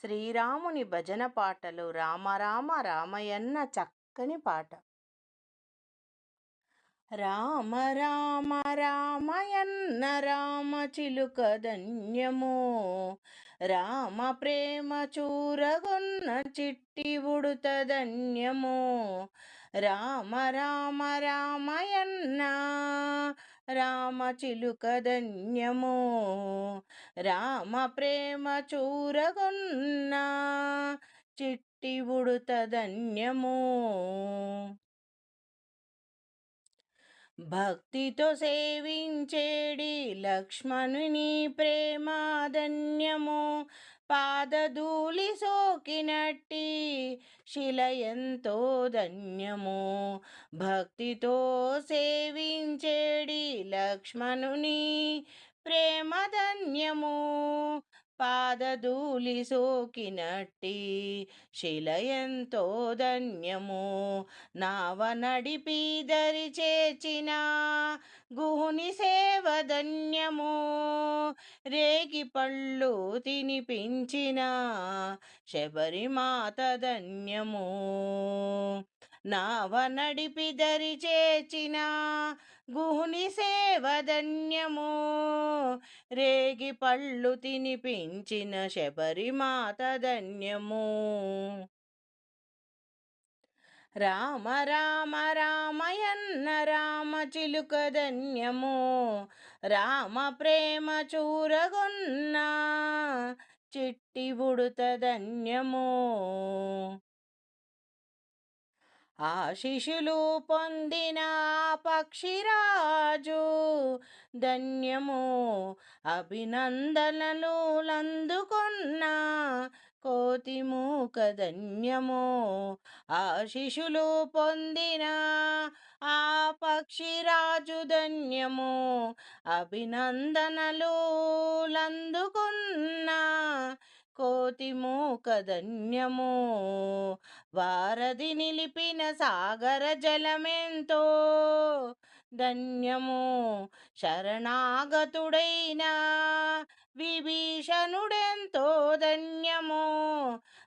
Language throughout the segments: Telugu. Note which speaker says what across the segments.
Speaker 1: శ్రీరాముని భజన పాటలు రామరామ రామయన్న చక్కని పాట. రామ రామ రామయన్న రామ చిలుక ధన్యము. రామ ప్రేమ చూరగొన్న చిట్టి ఉడుత ధన్యము. రామ రామ రామయన్న రామ చిలుక ధన్యము రామ ప్రేమ చూరగున్నా చిట్టి ఉడుత ధన్యము. భక్తితో సేవించేడి లక్ష్మణుని ప్రేమాధన్యము పాదధూళి సోకినట్టి శిల ఎంతో ధన్యము. భక్తితో సేవించేడి లక్ష్మణుని ప్రేమధన్యము పాదధూలి సోకినట్టి శిల ఎంతో ధన్యము. నావ నడిపి దరి చేచిన గుహుని సేవ ధన్యము. రేగి పళ్ళు తినిపించిన శబరిమాత ధన్యము. నావ నడిపి దరి చేచిన గుహుని సేవధన్యము. రేగి పళ్ళు తినిపించిన శబరిమాత ధన్యము. రామ రామ రామయన్న రామ చిలుక ధన్యము. రామ ప్రేమ చూరగొన్న చిట్టి బుడుత ధన్యము. ఆ శిశులు పొందిన పక్షిరాజు ధన్యము. అభినందనలు లందుకొన్న కోతిమూక ధన్యము. ఆ శిశులు పొందిన ఆ పక్షిరాజు ధన్యము. అభినందనలు లందుకున్న కోతి మూక వారధి నిలిపిన సాగర జలమెంతో ధన్యము. శరణాగతుడైన విభీషణుడెంతో ధన్యము.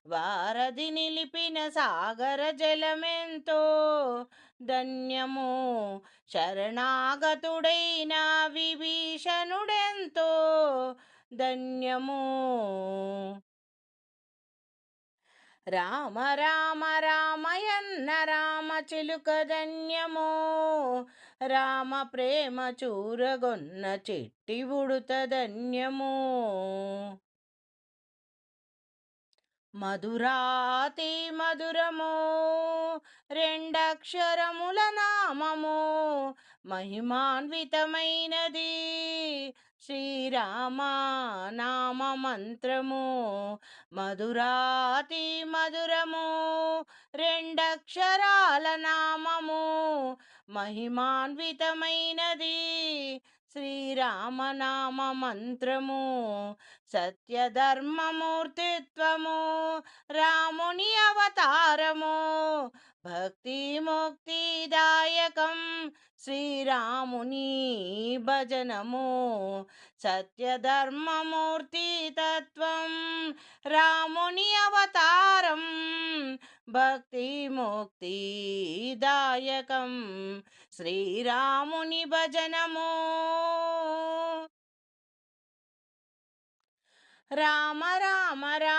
Speaker 1: వారధి నిలిపిన సాగర జలమెంతో ధన్యము. శరణాగతుడైన విభీషణుడెంతో ధన్యము. రామ రామ రామయన్న రామ చిలుక ధన్యము. రామ ప్రేమ చూరగొన్న చెట్టి ఉడుత ధన్యము. మధురాతి మధురము రెండక్షరముల నామము మహిమాన్వితమైనది. శ్రీరామ నామ మంత్రము మధురాతి మధురము. రెండక్షరాల నామము. మహిమాన్వితమైనది శ్రీరామనామ మంత్రము సత్యధర్మమూర్తిత్వము. రాముని అవతారము. భక్తి ముక్తిదాయకం శ్రీరాముని భజనము సత్యధర్మమూర్తి తత్వం రాముని అవతారం భక్తి ముక్తిదాయకం శ్రీరాముని భజనము. రామ రామ రామ